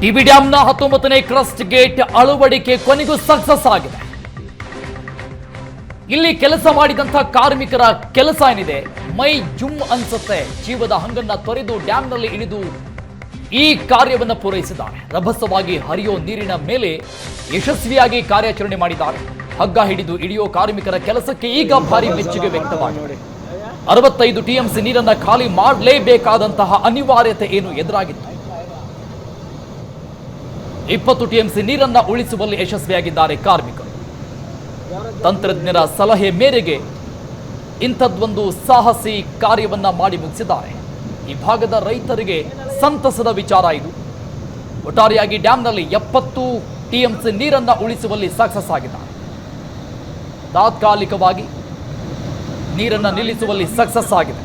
TB ಡ್ಯಾಂನ ಹತ್ತೊಂಬತ್ತನೇ crust gate ಅಳವಡಿಕೆ ಕೊನೆಗೂ ಸಕ್ಸಸ್ ಆಗಿದೆ. ಇಲ್ಲಿ ಕೆಲಸ ಮಾಡಿದಂಥ ಕಾರ್ಮಿಕರ ಕೆಲಸ ಏನಿದೆ? ಮೈ ಜುಮ್ ಅನ್ಸುತ್ತೆ. ಜೀವದ ಹಂಗನ್ನ ತೊರೆದು ಡ್ಯಾಂನಲ್ಲಿ ಇಳಿದು ಈ ಕಾರ್ಯವನ್ನು ಪೂರೈಸಿದ್ದಾರೆ. ರಭಸವಾಗಿ ಹರಿಯೋ ನೀರಿನ ಮೇಲೆ ಯಶಸ್ವಿಯಾಗಿ ಕಾರ್ಯಾಚರಣೆ ಮಾಡಿದ್ದಾರೆ. ಹಗ್ಗ ಹಿಡಿದು ಇಳಿಯೋ ಕಾರ್ಮಿಕರ ಕೆಲಸಕ್ಕೆ ಈಗ ಭಾರಿ ಮೆಚ್ಚುಗೆ ವ್ಯಕ್ತವಾಗಿದೆ. ಅರವತ್ತೈದು ಟಿಎಂಸಿ ನೀರನ್ನ ಖಾಲಿ ಮಾಡಲೇಬೇಕಾದಂತಹ ಅನಿವಾರ್ಯತೆ ಏನು ಎದುರಾಗಿತ್ತು? ಇಪ್ಪತ್ತು ಟಿಎಂಸಿ ನೀರನ್ನ ಉಳಿಸುವಲ್ಲಿ ಯಶಸ್ವಿಯಾಗಿದ್ದಾರೆ ಕಾರ್ಮಿಕರು. ತಂತ್ರಜ್ಞರ ಸಲಹೆ ಮೇರೆಗೆ ಇಂಥದ್ದೊಂದು ಸಾಹಸಿ ಕಾರ್ಯವನ್ನ ಮಾಡಿ ಮುಗಿಸಿದ್ದಾರೆ. ಈ ಭಾಗದ ರೈತರಿಗೆ ಸಂತಸದ ವಿಚಾರ ಇದು. ಒಟ್ಟಾರೆಯಾಗಿ ಡ್ಯಾಂನಲ್ಲಿ ಎಪ್ಪತ್ತು ಟಿಎಂಸಿ ನೀರನ್ನ ಉಳಿಸುವಲ್ಲಿ ಸಕ್ಸಸ್ ಆಗಿದ್ದಾರೆ. ತಾತ್ಕಾಲಿಕವಾಗಿ ನೀರನ್ನ ನಿಲ್ಲಿಸುವಲ್ಲಿ ಸಕ್ಸಸ್ ಆಗಿದೆ.